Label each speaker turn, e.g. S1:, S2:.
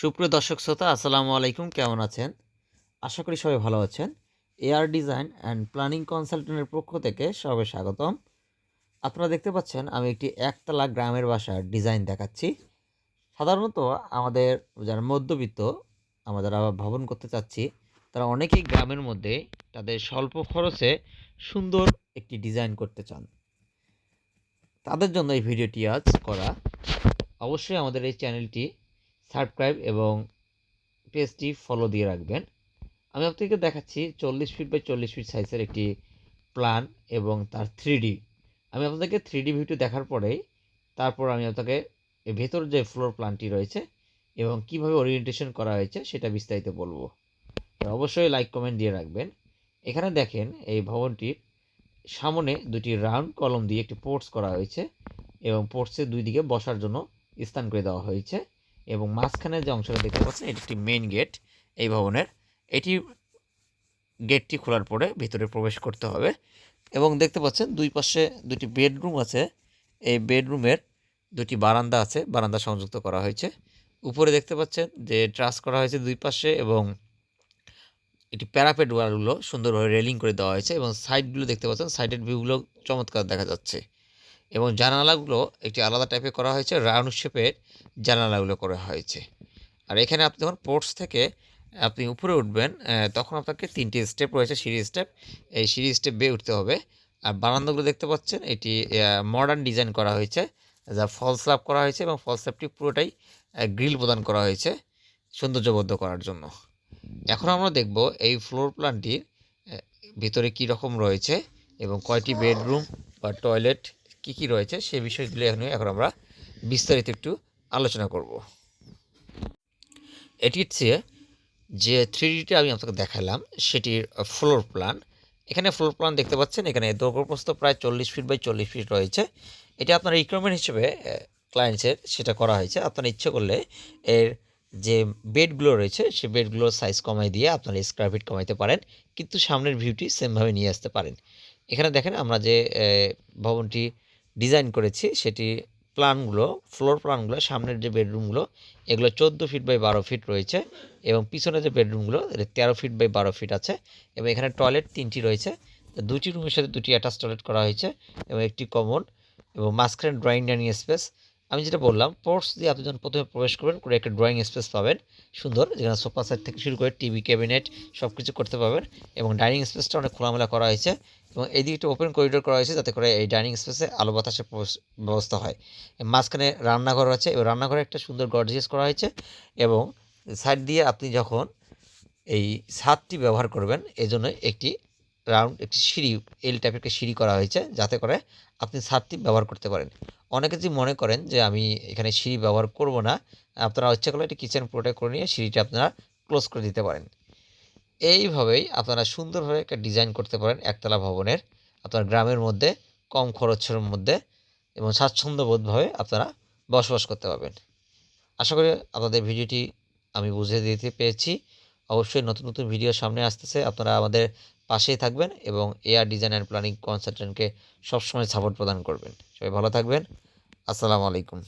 S1: সুপ্রিয় দর্শক শ্রোতা, আসসালামু আলাইকুম। কেমন আছেন? আশা করি সবাই ভালো আছেন। এয়ার ডিজাইন অ্যান্ড প্ল্যানিং কনসালটেন্টের পক্ষ থেকে সবাই স্বাগতম। আপনারা দেখতে পাচ্ছেন, আমি একটি একতলা গ্রামের বাসার ডিজাইন দেখাচ্ছি। সাধারণত আমাদের যারা মধ্যবিত্ত, আমাদের আবার ভবন করতে চাচ্ছি, তারা অনেকেই গ্রামের মধ্যে তাদের স্বল্প খরচে সুন্দর একটি ডিজাইন করতে চান। তাদের জন্য এই ভিডিওটি আজ করা। অবশ্যই আমাদের এই চ্যানেলটি সাবস্ক্রাইব এবং পেজটি ফলো দিয়ে রাখবেন। আমি আপনাকে দেখাচ্ছি চল্লিশ ফিট বাই চল্লিশ ফিট সাইজের একটি প্ল্যান এবং তার থ্রি আমি আপনাদেরকে থ্রি ডি ভিডিও দেখার পরেই তারপর আমি আপনাকে ভেতর যে ফ্লোর প্ল্যানটি রয়েছে এবং কীভাবে ওরিয়েন্টেশন করা হয়েছে সেটা বিস্তারিত বলব। অবশ্যই লাইক কমেন্ট দিয়ে রাখবেন। এখানে দেখেন এই ভবনটির সামনে দুটি রাউন্ড কলম দিয়ে একটি পোর্টস করা হয়েছে এবং পোর্টসের দুই দিকে বসার জন্য স্থান করে দেওয়া হয়েছে। এবং মাঝখানে যে অংশটা দেখতে পাচ্ছেন, এটি একটি মেইন গেট এই ভবনের। এটি গেটটি খোলার পরে ভিতরে প্রবেশ করতে হবে। এবং দেখতে পাচ্ছেন, দুই পাশে দুটি বেডরুম আছে। এই বেডরুমের দুটি বারান্দা আছে, বারান্দা সংযুক্ত করা হয়েছে। উপরে দেখতে পাচ্ছেন যে ট্রাস করা হয়েছে দুই পাশে এবং এটি প্যারাপেট ওয়ালগুলো সুন্দরভাবে রেলিং করে দেওয়া হয়েছে এবং সাইডগুলো দেখতে পাচ্ছেন সাইডের ভিউগুলো চমৎকার দেখা যাচ্ছে। এবং জানালাগুলো একটি আলাদা টাইপের করা হয়েছে রাউন্ড শেপের জানালাগুলো করা হয়েছে। আর এখানে আপনি যখন পোর্টস থেকে আপনি উপরে উঠবেন তখন আপনাকে তিনটি স্টেপ রয়েছে, সিঁড়ি স্টেপ এই সিঁড়ি স্টেপ বেয়ে উঠতে হবে। আর বারান্দাগুলো দেখতে পাচ্ছেন, এটি মডার্ন ডিজাইন করা হয়েছে, যা ফল স্ল্যাব করা হয়েছে এবং ফল স্ল্যাবটি পুরোটাই গ্রিল প্রদান করা হয়েছে সৌন্দর্যবদ্ধ করার জন্য। এখন আমরা দেখব এই ফ্লোর প্ল্যানটির ভিতরে কী রকম রয়েছে এবং কয়টি বেডরুম বা টয়লেট কী কী রয়েছে সে বিষয়গুলো এখন এখন আমরা বিস্তারিত একটু আলোচনা করব। এটি হচ্ছে যে থ্রি ডিটা আমি আপনাকে দেখালাম, সেটির ফ্লোর প্ল্যান এখানে ফ্লোর প্ল্যান দেখতে পাচ্ছেন, এখানে দৈর্ঘ্যপ্রস্থ প্রায় চল্লিশ ফিট বাই চল্লিশ ফিট রয়েছে। এটা আপনার রিকোয়ারমেন্ট হিসেবে ক্লায়েন্টসের সেটা করা হয়েছে। আপনার ইচ্ছে করলে এর যে বেডগুলো রয়েছে, সে বেডগুলোর সাইজ কমাই দিয়ে আপনারা স্কোয়ার ফিট কমাইতে পারেন, কিন্তু সামনের ভিউটি সেমভাবে নিয়ে আসতে পারেন। এখানে দেখেন আমরা যে ভবনটি ডিজাইন করেছি, সেটি প্ল্যানগুলো ফ্লোর প্ল্যানগুলো সামনের যে বেডরুমগুলো, এগুলো চোদ্দ ফিট বাই বারো ফিট রয়েছে এবং পিছনে যে বেডরুমগুলো তেরো ফিট বাই বারো ফিট আছে এবং এখানে টয়লেট তিনটি রয়েছে। দুটি রুমের সাথে দুটি অ্যাটাচ টয়লেট করা হয়েছে এবং একটি কমন এবং মাঝখানে ড্রয়িং ডাইনিং স্পেস। আমি যেটা বললাম পোর্টস দিয়ে আপনি যখন প্রথমে প্রবেশ করবেন, করে একটা ড্রয়িং স্পেস পাবেন। সুন্দর, যেখানে সোফা সেট থেকে শুরু করে টিভি ক্যাবিনেট সব কিছু করতে পাবেন এবং ডাইনিং স্পেসটা অনেক খোলামেলা করা হয়েছে এবং এদিকে একটা ওপেন করিডোর করা হয়েছে যাতে করে এই ডাইনিং স্পেসে আলো বাতাসের ব্যবস্থা হয়। মাঝখানে রান্নাঘর আছে এবং রান্নাঘরে একটা সুন্দর গর্জিয়াস করা হয়েছে এবং সাইড দিয়ে আপনি যখন এই ছাদটি ব্যবহার করবেন এই জন্য একটি রাউন্ড একটি সিঁড়ি এল টাইপের একটি সিঁড়ি করা হয়েছে যাতে করে আপনি ছাদটি ব্যবহার করতে পারেন। অনেকে যদি মনে করেন যে আমি এখানে সিঁড়ি ব্যবহার করব না, আপনারা ইচ্ছা করলে একটি কিচেন প্রোটেক্ট করে নিয়ে সিঁড়িটা আপনারা ক্লোজ করে দিতে পারেন। এইভাবেই আপনারা সুন্দরভাবে একটা ডিজাইন করতে পারেন একতলা ভবনের, আপনার গ্রামের মধ্যে, কম খরচের মধ্যে এবং স্বাচ্ছন্দ্যবোধভাবে আপনারা বসবাস করতে পারবেন। আশা করি আপনাদের ভিডিওটি আমি বুঝিয়ে দিতে পেরেছি। অবশ্যই নতুন নতুন ভিডিও সামনে আসতেছে। আপনারা আমাদের পাশেই থাকবেন এবং এআর ডিজাইন অ্যান্ড প্ল্যানিং কনসালটেন্টকে সবসময় সাপোর্ট প্রদান করবেন। সবাই ভালো থাকবেন। আসসালামু আলাইকুম।